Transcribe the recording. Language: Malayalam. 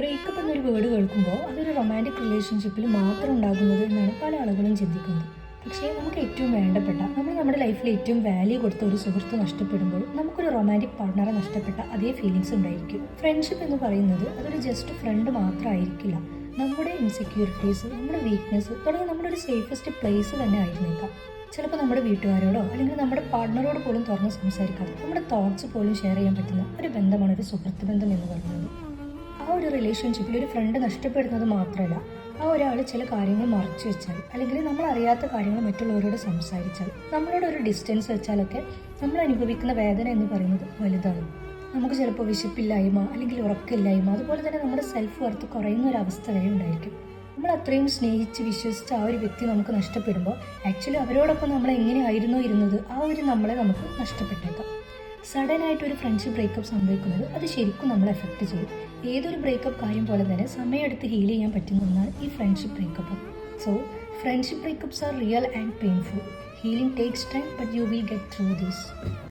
ബ്രേക്കപ്പ് എന്നൊരു വേർഡ് കേൾക്കുമ്പോൾ അതൊരു റൊമാന്റിക് റിലേഷൻഷിപ്പിൽ മാത്രം ഉണ്ടാകുന്നത് എന്നാണ് പല ആളുകളും ചിന്തിക്കുന്നത്. പക്ഷേ നമുക്ക് ഏറ്റവും വേണ്ടപ്പെട്ട നമ്മൾ നമ്മുടെ ലൈഫിൽ ഏറ്റവും വാല്യൂ കൊടുത്ത ഒരു സുഹൃത്ത് നഷ്ടപ്പെടുമ്പോൾ നമുക്കൊരു റൊമാന്റിക് പാർട്ണറെ നഷ്ടപ്പെട്ട അതേ ഫീലിങ്സ് ഉണ്ടായിരിക്കും. ഫ്രണ്ട്ഷിപ്പ് എന്ന് പറയുന്നത് അതൊരു ജസ്റ്റ് ഫ്രണ്ട് മാത്രമായിരിക്കില്ല നമ്മുടെ ഇൻസെക്യൂരിറ്റീസ് നമ്മുടെ വീക്ക്നെസ് തുടങ്ങി നമ്മുടെ ഒരു സേഫസ്റ്റ് പ്ലേസ് തന്നെ ആയിരുന്നേക്കാം. ചിലപ്പോൾ നമ്മുടെ വീട്ടുകാരോടോ അല്ലെങ്കിൽ നമ്മുടെ പാർട്ട്ണറോട് പോലും തുറന്ന് സംസാരിക്കാതെ നമ്മുടെ തോട്ട്സ് പോലും ഷെയർ ചെയ്യാൻ പറ്റുന്ന ഒരു ബന്ധമാണ് ഒരു സുഹൃത്ത് ബന്ധം എന്ന് പറയുന്നത്. ആ ഒരു റിലേഷൻഷിപ്പിൽ ഒരു ഫ്രണ്ട് നഷ്ടപ്പെടുന്നത് മാത്രമല്ല ആ ഒരാൾ ചില കാര്യങ്ങൾ മറച്ചു വെച്ചാൽ അല്ലെങ്കിൽ നമ്മൾ അറിയാത്ത കാര്യങ്ങൾ മറ്റുള്ളവരോട് സംസാരിച്ചാൽ നമ്മളോട് ഒരു ഡിസ്റ്റൻസ് വെച്ചാലൊക്കെ നമ്മൾ അനുഭവിക്കുന്ന വേദന എന്ന് പറയുന്നത് വലുതാണ്. നമുക്ക് ചിലപ്പോൾ വിശപ്പില്ലായ്മ അല്ലെങ്കിൽ ഉറക്കില്ലായ്മ അതുപോലെ തന്നെ നമ്മുടെ സെൽഫ് വർത്ത് കുറയുന്ന ഒരു അവസ്ഥ വരെ ഉണ്ടായിരിക്കും. നമ്മൾ അത്രയും സ്നേഹിച്ച് വിശ്വസിച്ച് ആ ഒരു വ്യക്തി നമുക്ക് നഷ്ടപ്പെടുമ്പോൾ ആക്ച്വലി അവരോടൊപ്പം നമ്മൾ എങ്ങനെയായിരുന്നോ ഇരുന്നത് ആ ഒരു നമ്മളെ നമുക്ക് നഷ്ടപ്പെട്ടേക്കാം. സഡൻ ആയിട്ട് ഒരു ഫ്രണ്ട്ഷിപ്പ് ബ്രേക്കപ്പ് സംഭവിക്കുന്നത് അത് ശരിക്കും നമ്മളെ എഫക്റ്റ് ചെയ്യും. ഏതൊരു ബ്രേക്കപ്പ് കാര്യം പോലെ തന്നെ സമയമെടുത്ത് ഹീൽ ചെയ്യാൻ പറ്റുന്ന ഒന്നാണ് ഈ friendship breakup so friendship breakups are real and painful healing takes time but you will get through these